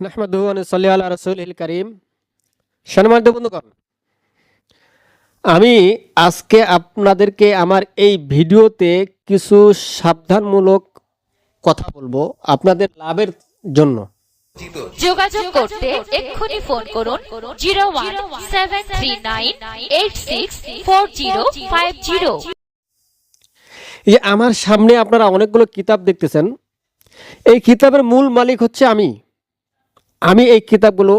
নাহমাদুহু সাল্লি আলা রাসূলিল কারীম। সম্মানিত বন্ধুগণ আমি আজকে আপনাদেরকে আমার এই ভিডিওতে কিছু সাবধানমূলক কথা বলব আপনাদের লাভের জন্য। যোগাযোগ করতে এক্ষুনি ফোন করুন zero one seven three nine eight six four zero five zero. আমার সামনে আপনারা অনেকগুলো কিতাব দেখতেছেন। এই কিতাবের মূল মালিক হচ্ছে আমি। আমি এই কিতাবগুলো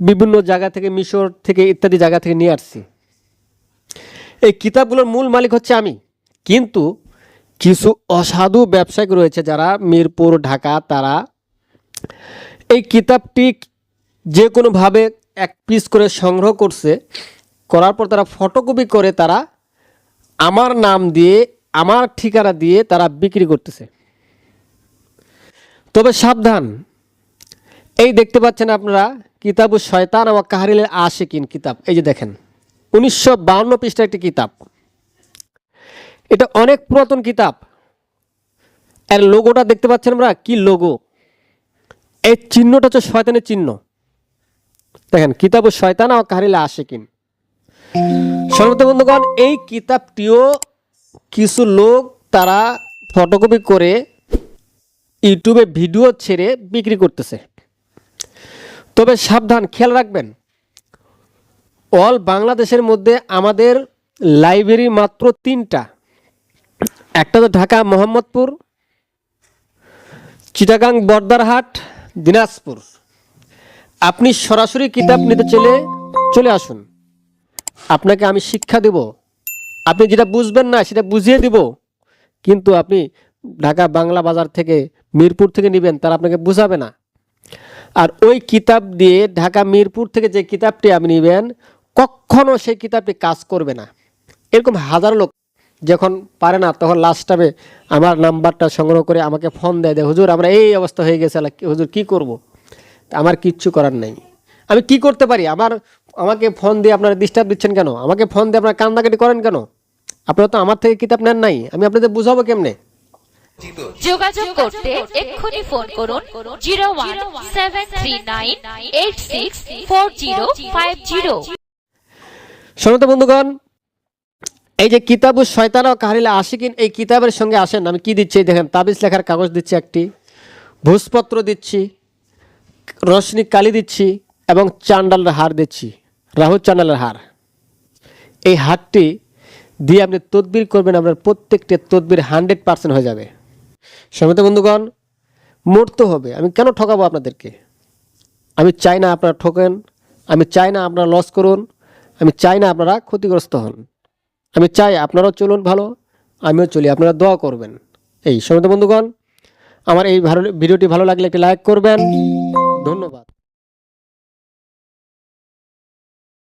বিভিন্ন জায়গা থেকে, মিশর থেকে ইত্যাদি জায়গা থেকে নিয়ে আসছি। এই কিতাবগুলোর মূল মালিক হচ্ছে আমি। কিন্তু কিছু অসাধু ব্যবসায়িক রয়েছে যারা মিরপুর, ঢাকা, তারা এই কিতাবটি যে কোনোভাবে এক পিস করে সংগ্রহ করছে, করার পর তারা ফটোকপি করে তারা আমার নাম দিয়ে, আমার ঠিকানা দিয়ে তারা বিক্রি করতেছে। তবে সাবধান এই দেখতে পাচ্ছেন আপনারা, কিতাবু শয়তান আমার কাহারিলের আশেকিন কিতাব। এই যে দেখেন, উনিশশো বাউন্ন পৃষ্ঠা একটি কিতাব। এটা অনেক পুরাতন কিতাব। এর লোগোটা দেখতে পাচ্ছেন আমরা? কি লোগো? এই চিহ্নটা হচ্ছে শয়তানের চিহ্ন। দেখেন, কিতাব ও শয়তান আমার কাহারিলে আশেকিন। সর্বত বন্ধুগণ, এই কিতাবটিও কিছু লোক তারা ফটোকপি করে ইউটিউবে ভিডিও ছেড়ে বিক্রি করতেছে। তবে সাবধান, খেয়াল রাখবেন। অল বাংলাদেশের মধ্যে আমাদের লাইব্রেরি মাত্র তিনটা। একটা তো ঢাকা, মোহাম্মদপুর, চিটাগাং, বর্দারহাট, দিনাজপুর। আপনি সরাসরি কিতাব নিতে চলে চলে আসুন। আপনাকে আমি শিক্ষা দেব। আপনি যেটা বুঝবেন না, সেটা বুঝিয়ে দিব। কিন্তু আপনি ঢাকা বাংলা বাজার থেকে মিরপুর থেকে নেবেন, তারা আপনাকে বুঝাবে না। আর ওই কিতাব দিয়ে ঢাকা মিরপুর থেকে যে কিতাবটি আপনি নেবেন, কখনো সেই কিতাবটি কাজ করবে না। এরকম হাজার লোক যখন পারে না, তখন লাস্ট টাইমে আমার নাম্বারটা সংগ্রহ করে আমাকে ফোন দেয় দেয় হুজুর, আমরা এই অবস্থা হয়ে গেছে হুজুর, কি করব। আমার কিচ্ছু করার নেই। আমি কি করতে পারি? আমার, আমাকে ফোন দিয়ে আপনারা ডিস্টার্ব দিচ্ছেন কেন? আমাকে ফোন দিয়ে আপনারা কান্দাকাটি করেন কেন? আপনারা তো আমার থেকে কিতাব নেন নাই। আমি আপনাদের বুঝাবো কেমনে? যোগাযোগ করতে এক্ষুনি ফোন করুন zero one seven three nine eight six four zero five zero. বন্ধুগণ এই যে কিতাবু শয়তান ও কাহারিলা আশিকিন এই কিতাবের সঙ্গে আসেন। আমি কি দিচ্ছি দেখেন তাবিজ লেখার কাগজ দিচ্ছি একটি ভূষপত্র দিচ্ছি রশনি কালি দিচ্ছি এবং চান্ডালের হার দিচ্ছি রাহু চান্ডালের হার। এই হারটি দিয়ে আপনি তদবির করবেন আপনার প্রত্যেকটি তদবির হান্ড্রেড পার্সেন্ট হয়ে যাবে। সমিত বন্ধুগণ, মরতে হবে। আমি কেন ঠকাবো আপনাদেরকে? আমি চাই না আপনারা ঠকেন, আমি চাই না আপনারা লস করুন, আমি চাই না আপনারা ক্ষতিগ্রস্ত হন। আমি চাই আপনারাও চলুন ভালো, আমিও চলি, আপনারা দোয়া করবেন। এই সমিত বন্ধুগণ, আমার এই ভালো ভিডিওটি ভালো লাগলে একটি লাইক করবেন। ধন্যবাদ।